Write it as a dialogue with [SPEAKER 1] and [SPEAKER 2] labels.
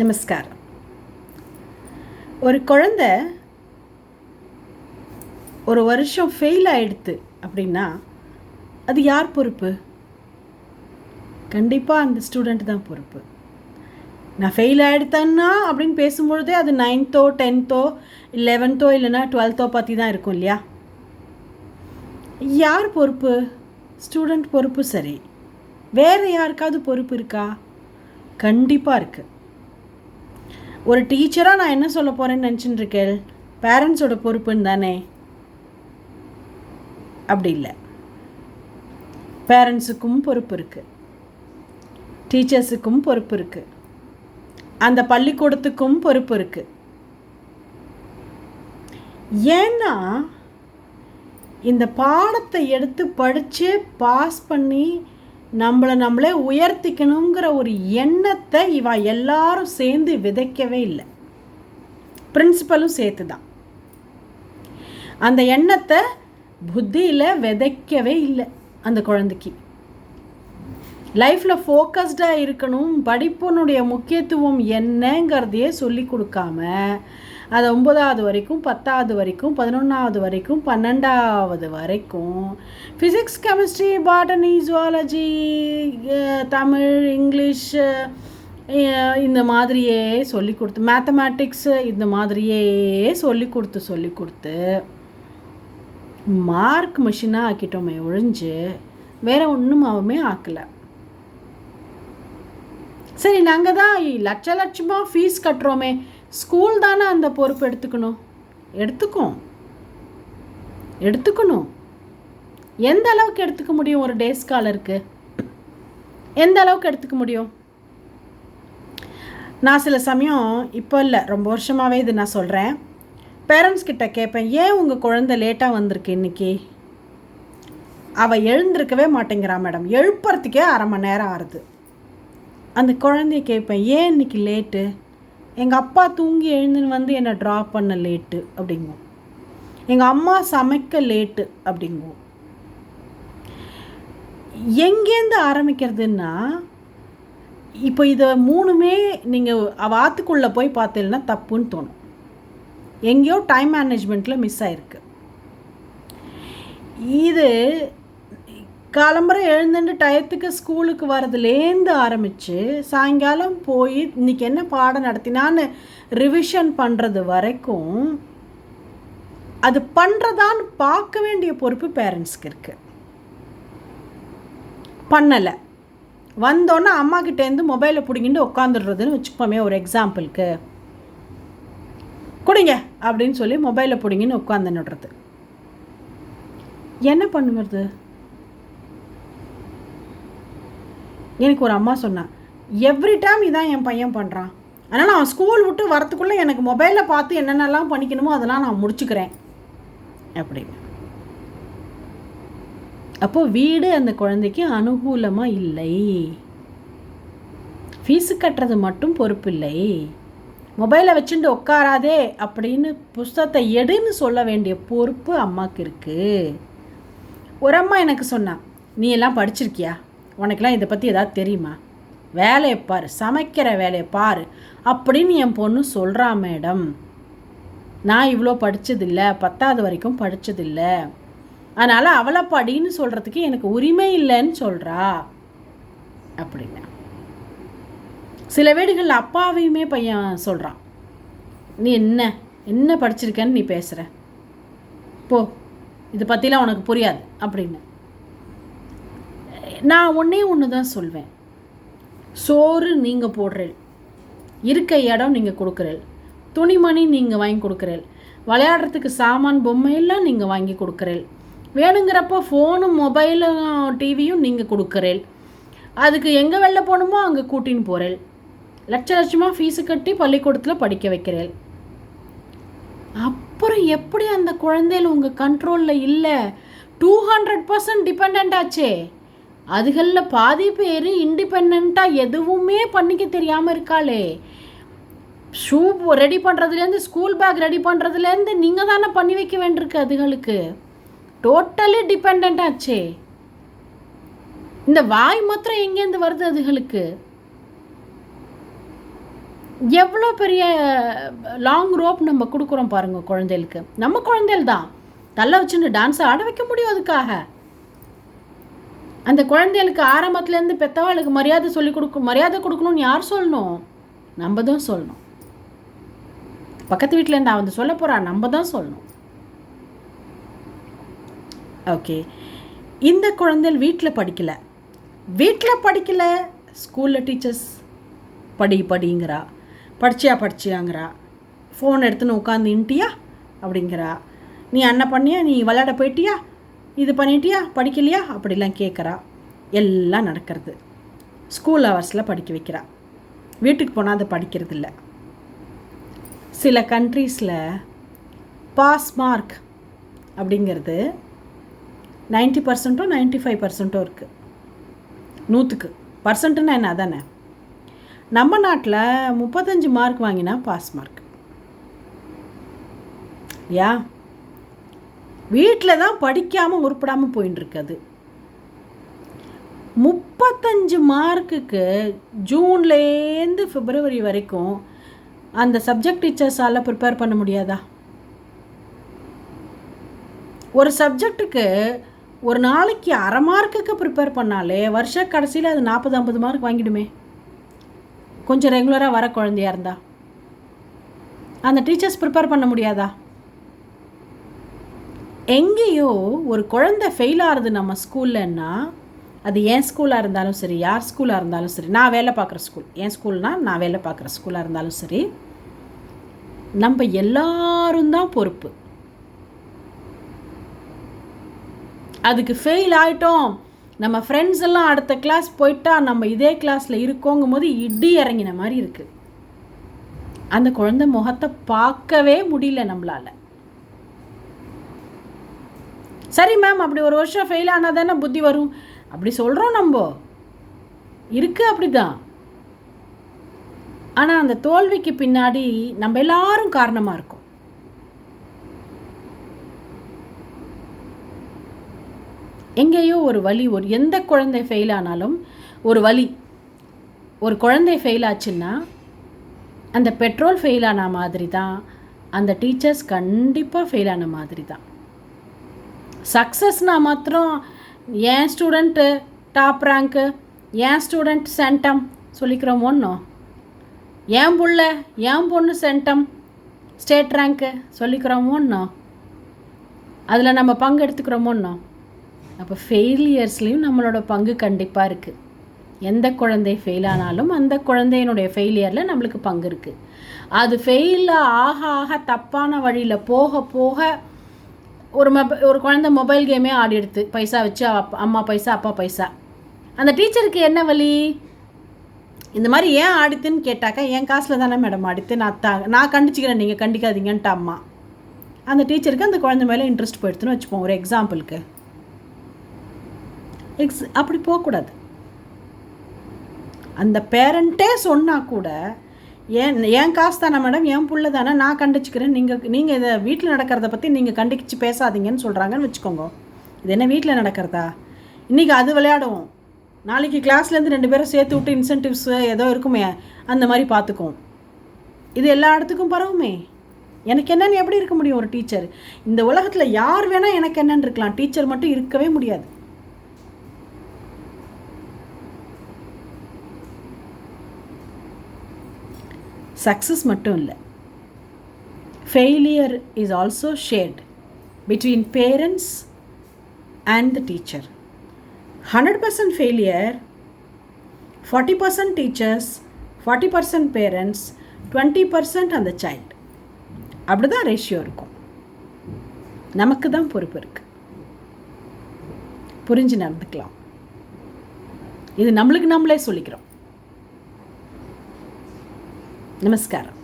[SPEAKER 1] நமஸ்காரம். ஒரு குழந்தை ஒரு வருஷம் ஃபெயில் ஆயிடுத்து அப்படின்னா அது யார் பொறுப்பு? கண்டிப்பாக அந்த ஸ்டூடெண்ட் தான் பொறுப்பு. நான் ஃபெயில் ஆகிடுத்தேன்னா அப்படின்னு பேசும்பொழுதே அது நைன்த்தோ டென்த்தோ லெவன்த்தோ இல்லைன்னா டுவெல்த்தோ பற்றி தான் இருக்கும் இல்லையா? யார் பொறுப்பு? ஸ்டூடெண்ட் பொறுப்பு சரி. வேறு யாருக்காவது பொறுப்பு இருக்கா? கண்டிப்பாக இருக்குது ஒரு டீச்சராக நான் என்ன சொல்ல போகிறேன்னு நினச்சிட்டு இருக்கேன் பேரண்ட்ஸோட பொறுப்புன்னு தானே? அப்படி இல்லை. பேரண்ட்ஸுக்கும் பொறுப்பு இருக்குது டீச்சர்ஸுக்கும் பொறுப்பு இருக்குது அந்த பள்ளிக்கூடத்துக்கும் பொறுப்பு இருக்குது ஏன்னா இந்த பாடத்தை எடுத்து படித்து பாஸ் பண்ணி நம்மளை நம்மளே உயர்த்திக்கணுங்கிற ஒரு எண்ணத்தை இவா எல்லாரும் சேர்ந்து விதைக்கவே இல்லை. பிரின்சிபலும் சேர்த்து தான் அந்த எண்ணத்தை புத்தியில் விதைக்கவே இல்லை அந்த குழந்தைக்கு. லைஃப்பில் ஃபோக்கஸ்டாக இருக்கணும் படிப்பினுடைய முக்கியத்துவம் என்னங்கிறதையே சொல்லி கொடுக்காம அதை ஒம்பதாவது வரைக்கும் பத்தாவது வரைக்கும் பதினொன்றாவது வரைக்கும் பன்னெண்டாவது வரைக்கும். Physics chemistry botany zoology Tamil English இந்த மாதிரியே சொல்லி கொடுத்து மேத்தமேட்டிக்ஸு இந்த மாதிரியே சொல்லி கொடுத்து சொல்லி கொடுத்து மார்க் மிஷினாக ஆக்கிட்டோமே ஒழிஞ்சு வேற ஒன்றும் அவமே ஆக்கலை. சரி நாங்கள் தான் லட்ச லட்சமாக ஃபீஸ் கட்டுறோமே. ஸ்கூல் தானே அந்த பொறுப்பு எடுத்துக்கணும்? எடுத்துக்கும். எடுத்துக்கணும். எந்த அளவுக்கு எடுத்துக்க முடியும் ஒரு டே ஸ்காலருக்கு எந்த அளவுக்கு எடுத்துக்க முடியும்? நான் சில சமயம் இப்போ இல்லை ரொம்ப வருஷமாகவே இது நான் சொல்கிறேன் பேரண்ட்ஸ் கிட்ட கேட்பேன் ஏன் உங்கள் குழந்தை லேட்டாக வந்திருக்கு இன்றைக்கி அவள் எழுந்திருக்கவே மாட்டேங்கிறா மேடம் எழுப்புறதுக்கே அரை மணி நேரம் ஆறுது. அந்த குழந்தைய கேட்பேன் ஏன் இன்னைக்கு லேட்டு எங்கள் அப்பா தூங்கி எழுந்துன்னு வந்து என்னை ட்ரா பண்ண லேட்டு அப்படிங்கும் எங்கள் அம்மா சமைக்க லேட்டு அப்படிங்கும் எங்கேருந்து ஆரம்பிக்கிறதுன்னா இப்போ இதை மூணுமே நீங்கள் வாத்துக்குள்ளே போய் பார்த்தீங்கன்னா தப்புன்னு தோணும். எங்கேயோ டைம் மேனேஜ்மெண்ட்டில் மிஸ் ஆயிருக்கு. இது காலம்பரம் எழுந்துட்டு டயத்துக்கு ஸ்கூலுக்கு வரதுலேருந்து ஆரம்பித்து சாயங்காலம் போய் இன்றைக்கி என்ன பாடம் நடத்தினான்னு ரிவிஷன் பண்ணுறது வரைக்கும் அது பண்ணுறதான்னு பார்க்க வேண்டிய பொறுப்பு பேரண்ட்ஸ்க்கு இருக்குது பண்ணலை. வந்தோன்னே அம்மா கிட்டேருந்து மொபைலை பிடிங்கிட்டு உட்காந்துடுறதுன்னு வச்சுப்போமே ஒரு எக்ஸாம்பிளுக்கு கொடுங்க அப்படின்னு சொல்லி மொபைலை பிடிங்கின்னு உட்காந்துன்னுடுறது என்ன பண்ணுவது? எனக்கு ஒரு அம்மா சொன்னான் எவ்ரி டைம் இதான் என் பையன் பண்ணுறான் அதனால் அவன் ஸ்கூல் விட்டு வரத்துக்குள்ளே எனக்கு மொபைலில் பார்த்து என்னென்னலாம் பண்ணிக்கணுமோ அதெல்லாம் நான் முடிச்சுக்கிறேன். அப்படின்னு. அப்போது வீடு அந்த குழந்தைக்கு அனுகூலமாக இல்லை. ஃபீஸு கட்டுறது மட்டும் பொறுப்பு இல்லை மொபைலை வச்சுட்டு உட்காராதே அப்படின்னு புஸ்தகத்தை எடுன்னு சொல்ல வேண்டிய பொறுப்பு அம்மாவுக்கு இருக்குது ஒரு அம்மா எனக்கு சொன்னான் நீ எல்லாம் படிச்சிருக்கியா? உனக்கெல்லாம் இதை பற்றி ஏதாவது தெரியுமா? வேலையை பார் சமைக்கிற வேலையை பார் அப்படின்னு என் பொண்ணு சொல்கிறா மேடம். நான் இவ்வளோ படித்ததில்லை பத்தாவது வரைக்கும் படித்ததில்லை அதனால் அவளை படின்னு சொல்கிறதுக்கு எனக்கு உரிமை இல்லைன்னு சொல்கிறா அப்படின்னு. சில வீடுகளில் அப்பாவையுமே பையன் சொல்கிறான் நீ என்ன என்ன படிச்சிருக்கேன்னு நீ பேசுகிற போ இதை பற்றிலாம் உனக்கு புரியாது அப்படின்னு. நான் ஒன்றே ஒன்று தான் சொல்வேன். சோறு நீங்கள் போடுறேன் இருக்க இடம் நீங்கள் கொடுக்குறேன் துணிமணி நீங்கள் வாங்கி கொடுக்குறேன் விளையாடுறதுக்கு சாமான் பொம்மையெல்லாம் நீங்கள் வாங்கி கொடுக்குறேன் வேணுங்கிறப்போ ஃபோனும் மொபைலும் டிவியும் நீங்கள் கொடுக்குறேன் அதுக்கு எங்கே வெளில போகணுமோ அங்கே கூட்டின்னு போகிறேன் லட்ச லட்சமாக ஃபீஸு கட்டி பள்ளிக்கூடத்தில் படிக்க வைக்கிறேன் அப்புறம் எப்படி அந்த குழந்தைகள் உங்கள் கண்ட்ரோலில் இல்லை? டூ ஹண்ட்ரட் பர்சன்ட் டிபெண்ட் ஆச்சே. அதுகளில் பாதி பேர் இண்டிபெண்ட்டாக எதுவுமே பண்ணிக்க தெரியாமல் இருக்காளே. ஷூ ரெடி பண்ணுறதுலேருந்து ஸ்கூல் பேக் ரெடி பண்ணுறதுலேருந்து நீங்கள் தானே பண்ணி வைக்க வேண்டியிருக்கு அதுகளுக்கு. டோட்டலி டிபெண்ட் ஆச்சே. இந்த வாய் மாத்திரம் எங்கேருந்து வருது அதுகளுக்கு? எவ்வளோ பெரிய லாங் ரோப் நம்ம கொடுக்குறோம் பாருங்கள் குழந்தைகளுக்கு. நம்ம குழந்தைகள் தான். தள்ள வச்சுன்னு டான்ஸ் ஆட வைக்க முடியும் அதுக்காக. அந்த குழந்தைகளுக்கு ஆரம்பத்துலேருந்து பெத்தவாளுக்கு மரியாதை சொல்லி கொடுக்க மரியாதை கொடுக்கணும்னு யார் சொல்லணும்? நம்ம தான் சொல்லணும். பக்கத்து வீட்டில் அவன் வந்து சொல்ல போகிறா நம்ம தான் சொல்லணும். ஓகே இந்த குழந்தைகள் வீட்டில் படிக்கலை. வீட்டில் படிக்கலை ஸ்கூலில் டீச்சர்ஸ் படி படிங்கிறா. படிச்சியா படிச்சியாங்கிறா. ஃபோன் எடுத்துன்னு உட்காந்து இன்ட்டியா? அப்படிங்கிறா. நீ அண்ணன் பண்ணியா? நீ விளையாட போயிட்டியா? இது பண்ணிட்டியா? படிக்கலையா? அப்படிலாம் கேட்குறா எல்லாம் நடக்கிறது. ஸ்கூல் ஹவர்ஸில் படிக்க வைக்கிறா. வீட்டுக்கு போனால் அதை படிக்கிறது இல்லை சில கண்ட்ரீஸில் பாஸ் மார்க் அப்படிங்கிறது நைன்ட்டி பர்சன்ட்டோ நைன்ட்டி ஃபைவ் பர்சன்ட்டோ இருக்குது நூற்றுக்கு பர்சன்ட்டுன்னா என்ன? அதானே? நம்ம நாட்டில் முப்பத்தஞ்சு மார்க் வாங்கினா பாஸ் மார்க் யா? வீட்டில் தான் படிக்காமல் உருப்படாமல் போயின்னு முப்பத்தஞ்சு மார்க்குக்கு ஜூன்லேருந்து பிப்ரவரி வரைக்கும் அந்த சப்ஜெக்ட் டீச்சர்ஸால் ப்ரிப்பேர் பண்ண முடியாதா? ஒரு சப்ஜெக்ட்டுக்கு ஒரு நாளைக்கு அரை மார்க்குக்கு ப்ரிப்பேர் பண்ணாலே வருஷ கடைசியில் அது நாற்பது ஐம்பது மார்க் வாங்கிடுமே. கொஞ்சம் ரெகுலராக வர குழந்தையா இருந்தா. அந்த டீச்சர்ஸ் ப்ரிப்பேர் பண்ண முடியாதா? எங்கேயோ ஒரு குழந்தை ஃபெயில் ஆகுது நம்ம ஸ்கூல்லன்னா அது என் ஸ்கூலாக இருந்தாலும் சரி யார் ஸ்கூலாக இருந்தாலும் சரி நான் வேலை பார்க்குற ஸ்கூல் என் ஸ்கூல்னால் நான் வேலை பார்க்குற ஸ்கூலாக இருந்தாலும் சரி நம்ம எல்லாரும் தான் பொறுப்பு. அதுக்கு ஃபெயில் ஆகிட்டோம் நம்ம ஃப்ரெண்ட்ஸ் எல்லாம் அடுத்த கிளாஸ் போயிட்டா நம்ம இதே கிளாஸில் இருக்கோங்கும் போது இடி இறங்கின மாதிரி இருக்குது அந்த குழந்தை முகத்தை பார்க்கவே முடியல நம்மளால். சரி மேம் அப்படி ஒரு வருஷம் ஃபெயில் ஆனால் தானே புத்தி வரும். அப்படி சொல்கிறோம் நம்ம. இருக்கு அப்படிதான். ஆனால் அந்த தோல்விக்கு பின்னாடி நம்ம எல்லாரும் காரணமாக இருக்கோம். எங்கேயோ ஒரு வழி ஒரு எந்த குழந்தை ஃபெயில் ஆனாலும் ஒரு வழி ஒரு குழந்தை ஃபெயில் ஆச்சுன்னா அந்த பெட்ரோல் ஃபெயில் ஆன மாதிரி தான் அந்த டீச்சர்ஸ் கண்டிப்பாக ஃபெயில் ஆன மாதிரி தான் சக்ஸஸ்னால் மாத்திரம் ஏன் ஸ்டூடெண்ட்டு டாப் ரேங்க்கு ஏன் ஸ்டூடெண்ட் சென்டம் சொல்லிக்கிறோம் ஒன்றும் ஏன் புள்ள ஏன் பொண்ணு சென்டம் ஸ்டேட் ரேங்க்கு சொல்லிக்கிறோம் ஒன்றும் அதில் நம்ம பங்கு எடுத்துக்கிறோம் ஒன்றும் அப்போ ஃபெயிலியர்ஸ்லேயும் நம்மளோட பங்கு கண்டிப்பாக இருக்குது எந்த குழந்தை ஃபெயில் ஆனாலும் அந்த குழந்தையினுடைய ஃபெயிலியரில் நம்மளுக்கு பங்கு இருக்குது அது ஃபெயிலில் ஆக ஆக தப்பான வழியில் போக போக ஒரு மொப ஒரு குழந்தை மொபைல் கேமே ஆடி எடுத்து பைசா வச்சு அம்மா பைசா அப்பா பைசா. அந்த டீச்சருக்கு என்ன வழி இந்த மாதிரி ஏன் ஆடித்துன்னு கேட்டாக்கா என் காசில் தானே மேடம் ஆடித்து நான் தா நான் கண்டிச்சிக்கிறேன் நீங்கள் கண்டிக்காதீங்கன்ட்டு அம்மா. அந்த டீச்சருக்கு அந்த குழந்தை மேலே இன்ட்ரெஸ்ட் போயிடுதுன்னு வச்சுப்போம் ஒரு எக்ஸாம்பிளுக்கு எக்ஸ் அப்படி போகக்கூடாது. அந்த பேரண்ட்டே சொன்னால் கூட ஏன் என் காசு தானே மேடம் என் புள்ள தானே? நான் கண்டிச்சுக்கிறேன். நீங்கள் நீங்கள் இதை வீட்டில் நடக்கிறத பற்றி நீங்கள் கண்டிச்சு பேசாதீங்கன்னு சொல்கிறாங்கன்னு வச்சுக்கோங்க. இது என்ன வீட்டில் நடக்கிறதா? இன்றைக்கி அது விளையாடுவோம். நாளைக்கு கிளாஸ்லேருந்து ரெண்டு பேரும் சேர்த்து விட்டு இன்சென்டிவ்ஸ் ஏதோ இருக்குமே அந்த மாதிரி பார்த்துக்குவோம் இது எல்லா இடத்துக்கும் பரவுமே. எனக்கு என்னன்னு எப்படி இருக்க முடியும் ஒரு டீச்சர் இந்த உலகத்தில் யார் வேணால் எனக்கு என்னன்னு இருக்கலாம். டீச்சர் மட்டும் இருக்கவே முடியாது. சக்ஸஸ் மட்டும் இல்லை. Failure is also shared between parents and the teacher hundred percent failure forty percent teachers forty percent parents twenty percent அந்த சைல்டு அப்படி தான் ரேஷியோ இருக்கும். நமக்கு தான் பொறுப்பு இருக்குது புரிஞ்சு நடந்துக்கலாம். இது நம்மளுக்கு நம்மளே சொல்லிக்கிறோம். നമസ്കാരം